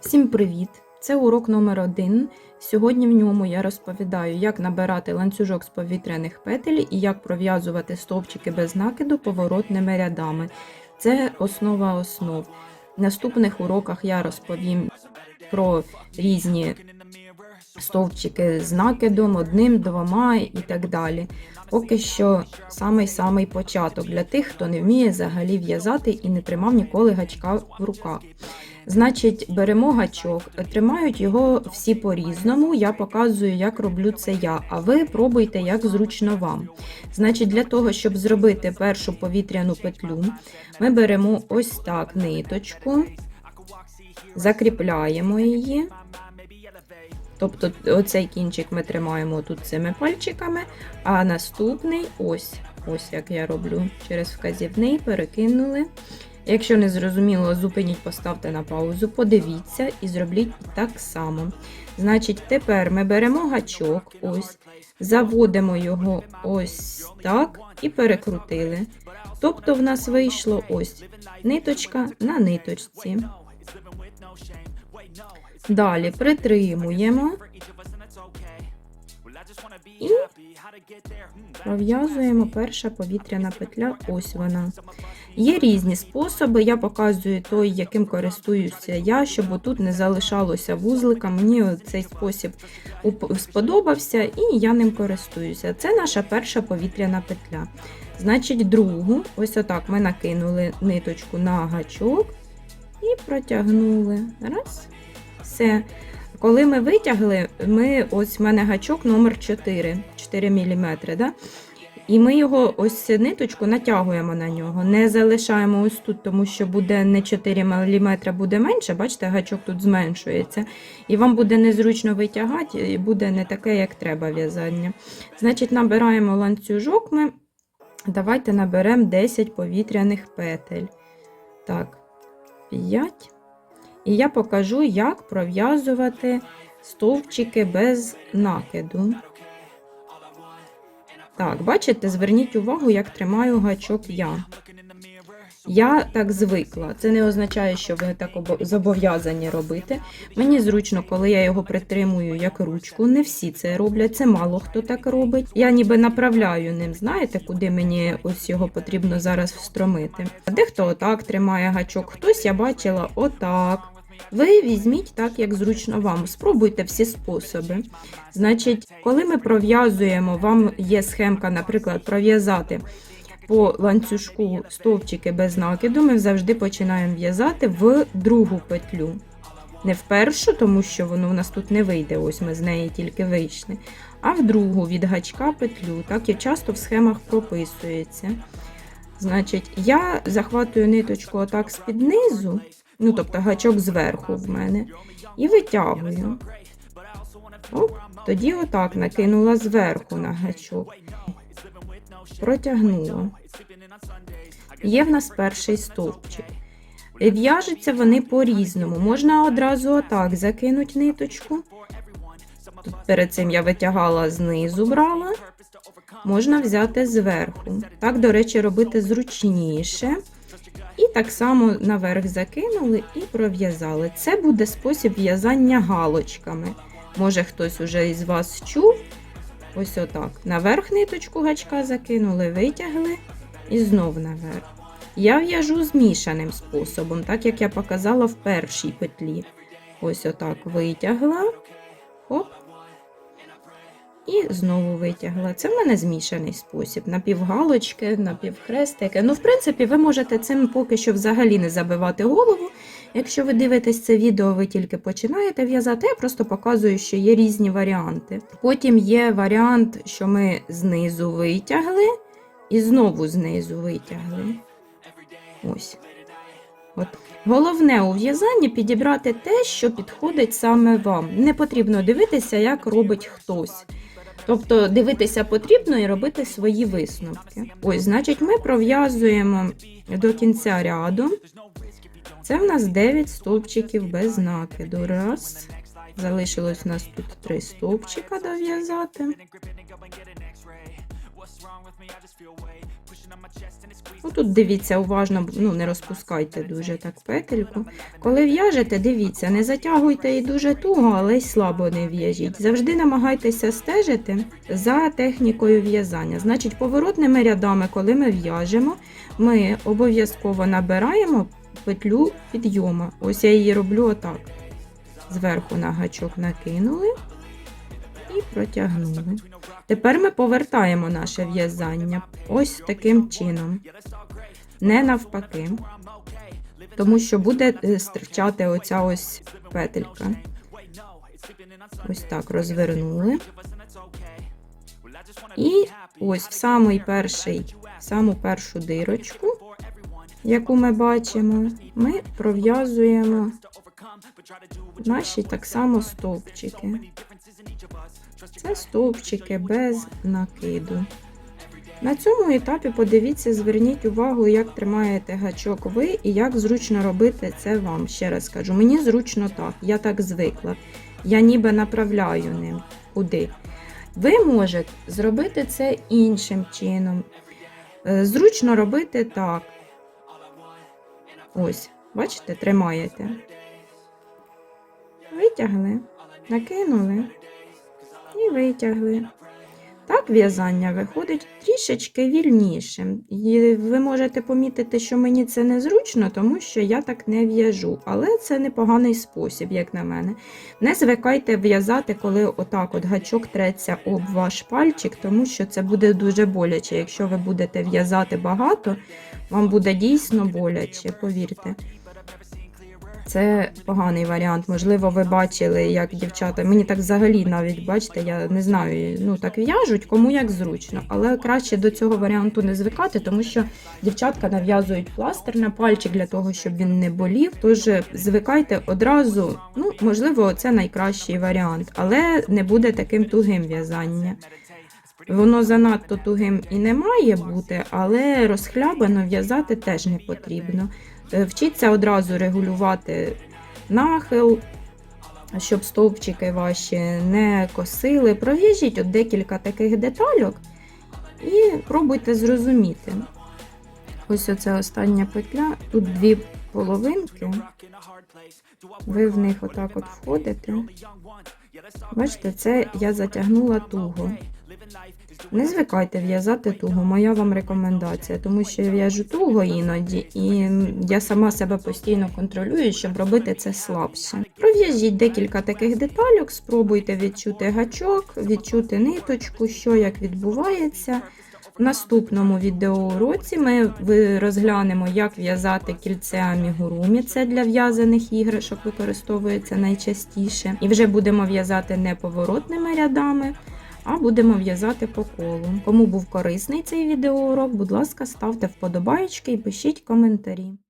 Всім привіт! Це урок номер один. Сьогодні в ньому я розповідаю, як набирати ланцюжок з повітряних петель і як пров'язувати стовпчики без накиду поворотними рядами. Це основа основ. В наступних уроках я розповім про різні стовпчики з накидом, одним, двома і так далі. Поки що самий-самий початок для тих, хто не вміє взагалі в'язати і не тримав ніколи гачка в руках. Значить, беремо гачок, тримають його всі по-різному. Я показую, як роблю це я, а ви пробуйте, як зручно вам. Значить, для того, щоб зробити першу повітряну петлю, ми беремо ось так ниточку, закріпляємо її. Тобто оцей кінчик ми тримаємо тут цими пальчиками, а наступний ось, ось як я роблю через вказівний, перекинули. Якщо не зрозуміло, зупиніть, поставте на паузу, подивіться і зробліть так само. Значить, тепер ми беремо гачок, ось, заводимо його ось так і перекрутили. Тобто в нас вийшло ось ниточка на ниточці. Далі притримуємо і пров'язуємо перша повітряна петля. Ось вона. Є різні способи. Я показую той, яким користуюся я, щоб отут не залишалося вузлика. Мені цей спосіб сподобався і я ним користуюся. Це наша перша повітряна петля. Значить, другу, ось отак ми накинули ниточку на гачок і протягнули. Раз. Все. Коли ми витягли, ми ось в мене гачок номер 4, 4 мм, да? і ми його ось ниточку натягуємо на нього. Не залишаємо ось тут, тому що буде не 4 мм, буде менше. Бачите, гачок тут зменшується. І вам буде незручно витягати, і буде не таке, як треба в'язання. Значить, набираємо ланцюжок ми. Давайте наберемо 10 повітряних петель. Так, 5. І я покажу, як пров'язувати стовпчики без накиду. Так, бачите, зверніть увагу, як тримаю гачок я. Я так звикла. Це не означає, що ви так обо- зобов'язані робити. Мені зручно, коли я його притримую як ручку. Не всі це роблять, це мало хто так робить. Я ніби направляю ним, знаєте, куди мені ось його потрібно зараз встромити. Дехто отак тримає гачок, хтось я бачила отак. Ви візьміть так, як зручно вам. Спробуйте всі способи. Значить, коли ми пров'язуємо, вам є схемка, наприклад, пров'язати по ланцюжку стовпчики без накиду, ми завжди починаємо в'язати в другу петлю. Не в першу, тому що воно у нас тут не вийде, ось ми з неї тільки вийшли. А в другу від гачка петлю. Так і часто в схемах прописується. Значить, я захватую ниточку отак з-під низу, ну тобто гачок зверху в мене, і витягую. Оп, тоді отак накинула зверху на гачок. Протягнула. Є в нас перший стовпчик. В'яжуться вони по-різному. Можна одразу отак закинути ниточку. Тут перед цим я витягала знизу, брала. Можна взяти зверху. Так, до речі, робити зручніше. І так само наверх закинули і пров'язали. Це буде спосіб в'язання галочками. Може, хтось уже із вас чув. Ось отак. Наверх ниточку гачка закинули, витягли і знов наверх. Я в'яжу змішаним способом, так як я показала в першій петлі. Ось отак витягла, і знову витягла. Це в мене змішаний спосіб. Напівгалочки, напівхрестики. Ну, в принципі, ви можете цим поки що взагалі не забивати голову. Якщо ви дивитесь це відео, ви тільки починаєте в'язати, я просто показую, що є різні варіанти. Потім є варіант, що ми знизу витягли і знову знизу витягли. Ось. От. Головне у в'язанні підібрати те, що підходить саме вам. Не потрібно дивитися, як робить хтось. Тобто дивитися потрібно і робити свої висновки. Ось, значить, ми пров'язуємо до кінця ряду. Це в нас 9 стовпчиків без накиду. Раз. Залишилось у нас тут 3 стовпчика дов'язати. Ну, тут дивіться уважно, ну не розпускайте дуже так петельку. Коли в'яжете, дивіться, не затягуйте і дуже туго, але й слабо не в'яжіть. Завжди намагайтеся стежити за технікою в'язання. Значить, поворотними рядами, коли ми в'яжемо, ми обов'язково набираємо петлю підйому. Ось я її роблю отак. Зверху на гачок накинули і протягнули. Тепер ми повертаємо наше в'язання ось таким чином, не навпаки, тому що буде е, стирчати оця ось петелька. Ось так розвернули. І ось в самий перший, в саму першу дирочку, яку ми бачимо, ми пров'язуємо наші так само стовпчики. Це стовпчики без накиду. На цьому етапі подивіться, зверніть увагу, як тримаєте гачок ви і як зручно робити це вам. Ще раз кажу, мені зручно так, я так звикла. Я ніби направляю ним куди. Ви можете зробити це іншим чином. Е, Зручно робити так. Ось, бачите, тримаєте. Витягли, накинули і витягли. Так в'язання виходить трішечки вільнішим. І ви можете помітити, що мені це незручно, тому що я так не в'яжу. Але це непоганий спосіб, як на мене. Не звикайте в'язати, коли отак от гачок треться об ваш пальчик, тому що це буде дуже боляче. Якщо ви будете в'язати багато, вам буде дійсно боляче, повірте. Це поганий варіант. Можливо, ви бачили, як дівчата. Мені так взагалі навіть бачите, я не знаю, ну так в'яжуть, кому як зручно. Але краще до цього варіанту не звикати, тому що дівчатка нав'язують пластир на пальчик для того, щоб він не болів. Тож звикайте одразу. Ну, можливо, це найкращий варіант, але не буде таким тугим в'язання. Воно занадто тугим і не має бути, але розхлябано в'язати теж не потрібно. Е, Вчіться одразу регулювати нахил, щоб стовпчики ваші не косили. Пров'яжіть от декілька таких детальок і пробуйте зрозуміти. Ось оце остання петля, тут дві половинки. Ви в них отак от входите. Бачите, це я затягнула туго. Не звикайте в'язати туго, моя вам рекомендація, тому що я в'яжу туго іноді, і я сама себе постійно контролюю, щоб робити це слабше. Пров'яжіть декілька таких детальок, спробуйте відчути гачок, відчути ниточку, що як відбувається. В наступному відеоуроці ми розглянемо, як в'язати кільце амігурумі. Це для в'язаних іграшок використовується найчастіше. І вже будемо в'язати не поворотними рядами, а будемо в'язати по колу. Кому був корисний цей відеоурок, будь ласка, ставте вподобайки і пишіть коментарі.